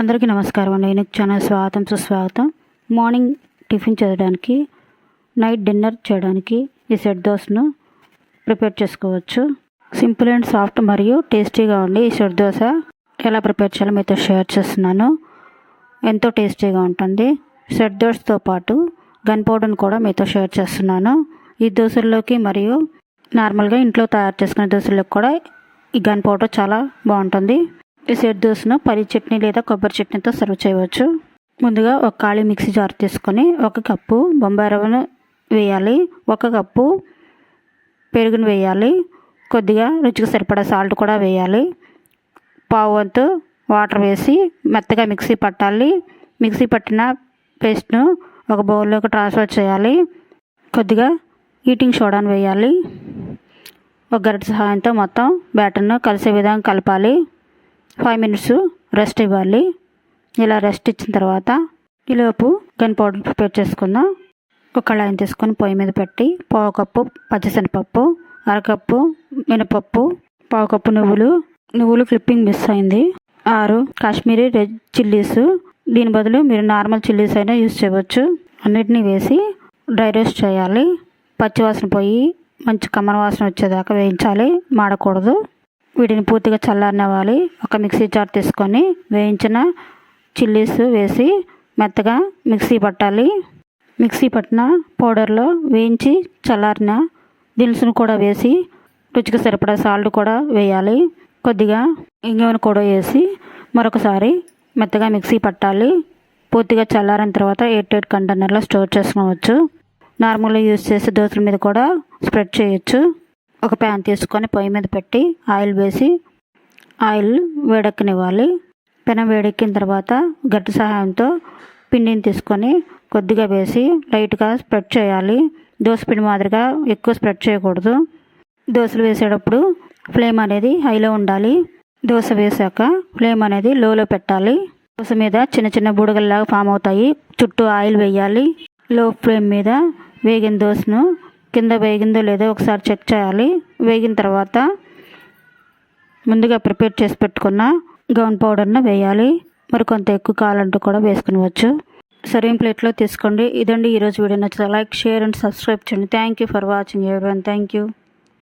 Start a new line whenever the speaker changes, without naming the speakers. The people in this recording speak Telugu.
అందరికీ నమస్కారం అండి. నేను ఛానల్ స్వాగతం సుస్వాగతం. మార్నింగ్ టిఫిన్ చేయడానికి నైట్ డిన్నర్ చేయడానికి ఈ సెట్ దోశను ప్రిపేర్ చేసుకోవచ్చు. సింపుల్ అండ్ సాఫ్ట్ మరియు టేస్టీగా ఉండి ఈ సెట్ దోశ ఎలా ప్రిపేర్ చేయాలో మీతో షేర్ చేస్తున్నాను. ఎంతో టేస్టీగా ఉంటుంది. సెట్ దోశతో పాటు గన్ పౌడర్ని కూడా మీతో షేర్ చేస్తున్నాను. ఈ దోశల్లోకి మరియు నార్మల్గా ఇంట్లో తయారు చేసుకునే దోశలకు కూడా ఈ గన్ పౌడర్ చాలా బాగుంటుంది. ఈ సెట్ దోశను పరి చట్నీ లేదా కొబ్బరి చట్నీతో సర్వ్ చేయవచ్చు. ముందుగా ఒక ఖాళీ మిక్సీ జార్ తీసుకొని ఒక కప్పు బొంబాయి రవ్వను వేయాలి. ఒక కప్పు పెరుగును వేయాలి. కొద్దిగా రుచికి సరిపడా సాల్ట్ కూడా వేయాలి. పావు వంతు వాటర్ వేసి మెత్తగా మిక్సీ పట్టాలి. మిక్సీ పట్టిన పేస్ట్ను ఒక బౌల్లోకి ట్రాన్స్ఫర్ చేయాలి. కొద్దిగా ఈటింగ్ సోడాను వేయాలి. ఒక గరిటె సహాయంతో మొత్తం బ్యాటర్ను కలిసే విధంగా కలపాలి. ఫైవ్ మినిట్స్ రెస్ట్ ఇవ్వాలి. ఇలా రెస్ట్ ఇచ్చిన తర్వాత ఈలోపు గన్ పౌడర్ ప్రిపేర్ చేసుకుందాం. ఒక కళాయిని తీసుకొని పొయ్యి మీద పెట్టి పావు కప్పు పచ్చిశనగపప్పు అరకప్పు మినపప్పు పావు కప్పు నువ్వులు. నువ్వులు క్లిప్పింగ్ మిస్ అయింది. ఆరు కాశ్మీరీ రెడ్ చిల్లీస్ దీని బదులు మీరు నార్మల్ చిల్లీస్ అయినా యూస్ చేయవచ్చు. అన్నిటినీ వేసి డ్రై రోస్ట్ చేయాలి. పచ్చివాసన పోయి మంచి కమ్మన వాసన వచ్చేదాకా వేయించాలి. మాడకూడదు. వీటిని పూర్తిగా చల్లారనివ్వాలి. ఒక మిక్సీ జార్ తీసుకొని వేయించిన చిల్లీస్ వేసి మెత్తగా మిక్సీ పట్టాలి. మిక్సీ పట్టిన పౌడర్లో వేయించి చల్లారిన దినుసును కూడా వేసి రుచికి సరిపడా సాల్ట్ కూడా వేయాలి. కొద్దిగా ఇంగువను కూడా వేసి మరొకసారి మెత్తగా మిక్సీ పట్టాలి. పూర్తిగా చల్లారిన తర్వాత ఎయిట్ ఎయిట్ కంటైనర్లో స్టోర్ చేసుకోవచ్చు. నార్మల్గా యూస్ చేసే దోశల మీద కూడా స్ప్రెడ్ చేయొచ్చు. ఒక ప్యాన్ తీసుకొని పొయ్యి మీద పెట్టి ఆయిల్ వేసి ఆయిల్ వేడెక్కనివ్వాలి. పెనం వేడెక్కిన తర్వాత గట్టి సహాయంతో పిండిని తీసుకొని కొద్దిగా వేసి లైట్గా స్ప్రెడ్ చేయాలి. దోశ పిండి మాదిరిగా ఎక్కువ స్ప్రెడ్ చేయకూడదు. దోశలు వేసేటప్పుడు ఫ్లేమ్ అనేది హైలో ఉండాలి. దోశ వేసాక ఫ్లేమ్ అనేది లోలో పెట్టాలి. దోశ మీద చిన్న చిన్న బుడగల్లాగా ఫామ్ అవుతాయి. చుట్టూ ఆయిల్ వేయాలి. లో ఫ్లేమ్ మీద వేగిన దోశను కింద వేగిందో లేదో ఒకసారి చెక్ చేయాలి. వేగిన తర్వాత ముందుగా ప్రిపేర్ చేసి పెట్టుకున్న గౌన్ పౌడర్ను వేయాలి. మరి కొంత ఎక్కువ కావాలంటూ కూడా వేసుకునవచ్చు. సరైన ప్లేట్లో తీసుకోండి. ఇదండి. ఈరోజు వీడియో నచ్చితే లైక్ షేర్ అండ్ సబ్స్క్రైబ్ చేయండి. థ్యాంక్ యూ ఫర్ వాచింగ్ ఎవరి థ్యాంక్ యూ